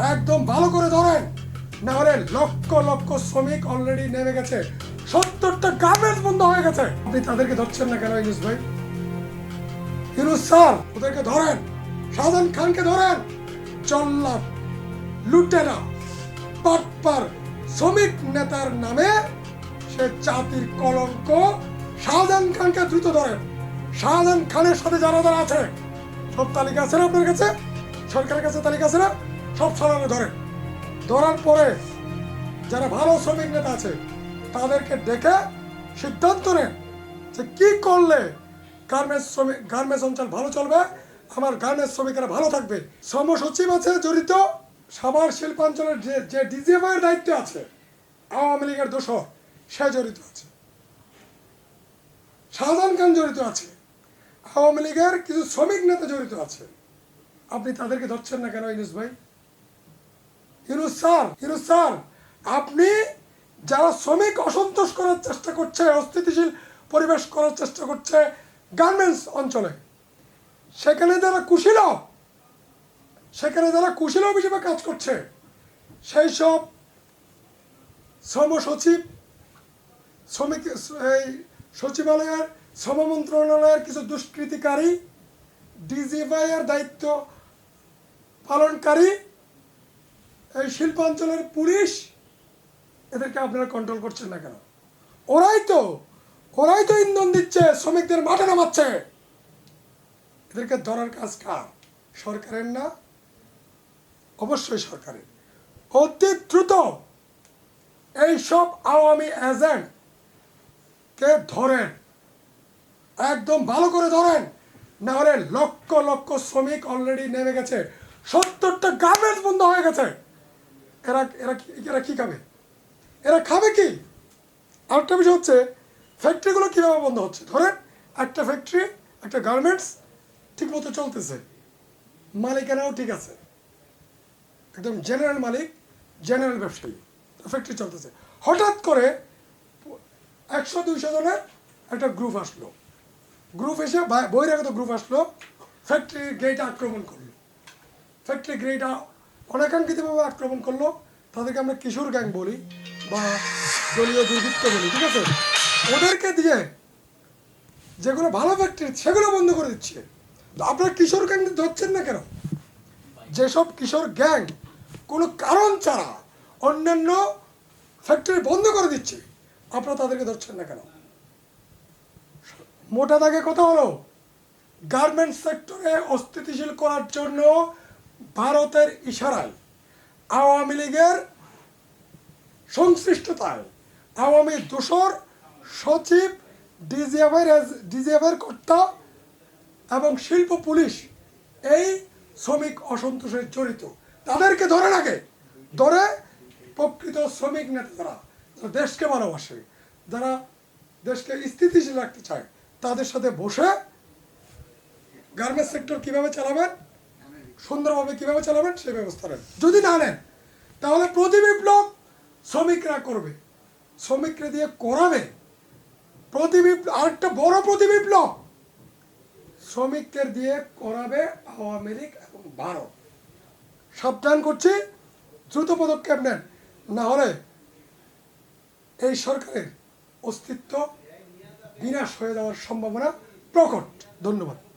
একদম ভালো করে ধরেন। না হলে লক্ষ লক্ষ শ্রমিক অলরেডি নেমে গেছে। সত্তরটা গার্মেন্টস বন্ধ হয়ে গেছে। আপনি তাদেরকে ধরছেন না কেন, ইউনুস ভাই? ইউনুস স্যার, ওদেরকে ধরেন। শাহজাহান খানকে ধরেন। চল্লাপ লুটেরা, পাটপার শ্রমিক নেতার নামে সে জাতির কলঙ্ক শাহজাহান খানকে দ্রুত ধরেন। শাহজাহান খানের সাথে যারা যারা আছে, সব তালিকা আছে না আপনার কাছে? সরকারের কাছে তালিকা আছে না? সব সরানো ধরেন ধরার পরে যারা ভালো শ্রমিক নেতা আছে, তাদেরকে ডেকে সিদ্ধান্ত নেন যে কি করলে গার্মেন্টস শ্রমিক, গার্মেন্টস অঞ্চল ভালো চলবে, আমার গার্মেন্টস শ্রমিকেরা ভালো থাকবে। শ্রম সচিব আছে, জড়িত। সাভার শিল্পাঞ্চলের যে যে ডিজিএফআইয়ের দায়িত্ব আছে, আওয়ামী লীগের দোষর, সে জড়িত আছে। শাহজাহান খান জড়িত আছে। আওয়ামী লীগের কিছু শ্রমিক নেতা জড়িত আছে। আপনি তাদেরকে ধরছেন না কেন ইনুস ভাই? ইনুস স্যার ইনুস স্যার, আপনি যারা শ্রমিক অসন্তোষ করার চেষ্টা করছে, অস্থিতিশীল পরিবেশ করার চেষ্টা করছে গার্মেন্টস অঞ্চলে, সেখানে যারা কুশীলভ সেখানে যারা কুশীলভ হিসেবে কাজ করছে, সেই সব শ্রম সচিব শ্রমিক, এই সচিবালয়ের শ্রম মন্ত্রণালয়ের কিছু দুষ্কৃতিকারী ডিজিএফআইয়ের দায়িত্ব পালনকারী এই শিল্পাঞ্চলের পুলিশ এদেরকে আপনারা কন্ট্রোল করছেন না কেন? ওরাই তো ওরাই তো ইন্ধন দিচ্ছে, শ্রমিকদের মাঠে নামাচ্ছে। এদেরকে ধরার কাজ কার? সরকারের না? অবশ্যই সরকারের। অতি দ্রুত এইসব আওয়ামী এজেন্ট কে ধরেন, একদম ভালো করে ধরেন না হলে লক্ষ লক্ষ শ্রমিক অলরেডি নেমে গেছে। সত্তরটা গার্মেন্টস বন্ধ হয়ে গেছে। এরা এরা এরা কী খাবে? এরা খাবে কি? আরেকটা বিষয় হচ্ছে ফ্যাক্টরিগুলো কীভাবে বন্ধ হচ্ছে? ধরেন, একটা ফ্যাক্টরি একটা গার্মেন্টস ঠিকমতো চলতেছে। মালিকানাও ঠিক আছে। একদম জেনারেল মালিক জেনারেল ব্যবসায়ী। ফ্যাক্টরি চলতেছে। হঠাৎ করে একশো, দুইশো জনের একটা গ্রুপ আসলো। গ্রুপ এসে বহিরাগত গ্রুপ আসলো। ফ্যাক্টরির গেট আক্রমণ করল। ফ্যাক্টরি গ্রেট অনাকাঙ্ক্ষিতভাবে আক্রমণ করল, তাদেরকে আমরা কিশোর গ্যাং বলি বা দলীয় দুর্বৃত্ত বলি, ঠিক আছে? ওদেরকে দিয়ে যেগুলো ভালো ফ্যাক্টরি সেগুলো বন্ধ করে দিচ্ছে। আপনারা কিশোর গ্যাং ধরছেন না কেন? যেসব কিশোর গ্যাং কোনো কারণ ছাড়া অন্যান্য ফ্যাক্টরি বন্ধ করে দিচ্ছে, আপনারা তাদেরকে ধরছেন না কেন? মোটা দাগে কথা হলো গার্মেন্টস সেক্টরে অস্থিতিশীল করার জন্য ভারতের ইশারায় আওয়ামী লীগের সংশ্লিষ্টতায় আওয়ামী দোসর সচিব, ডিজিএফের ডিজিএফের কর্তা এবং শিল্প পুলিশ এই শ্রমিক অসন্তোষের জড়িত তাদেরকে ধরে রাখে, ধরে প্রকৃত শ্রমিক নেতা যারা যারা দেশকে ভালোবাসে, যারা দেশকে স্থিতিশীল রাখতে চায়, তাদের সাথে বসে গার্মেন্টস সেক্টর কীভাবে চালাবেন? সুন্দরভাবে কীভাবে চালাবেন, সেই ব্যবস্থা নেন। যদি না নেন, তাহলে প্রতি বিপ্লব শ্রমিকরা করবে। শ্রমিকরা দিয়ে করাবে। প্রতি বিপ্লব আরেকটা বড় প্রতি বিপ্লব। শ্রমিকদের দিয়ে করাবে আওয়ামী লীগ এবং ভারত। সাবধান করছি, দ্রুত পদক্ষেপ নেন। না হলে এই সরকারের অস্তিত্ব বিনাশ হয়ে যাওয়ার সম্ভাবনা প্রকট। ধন্যবাদ।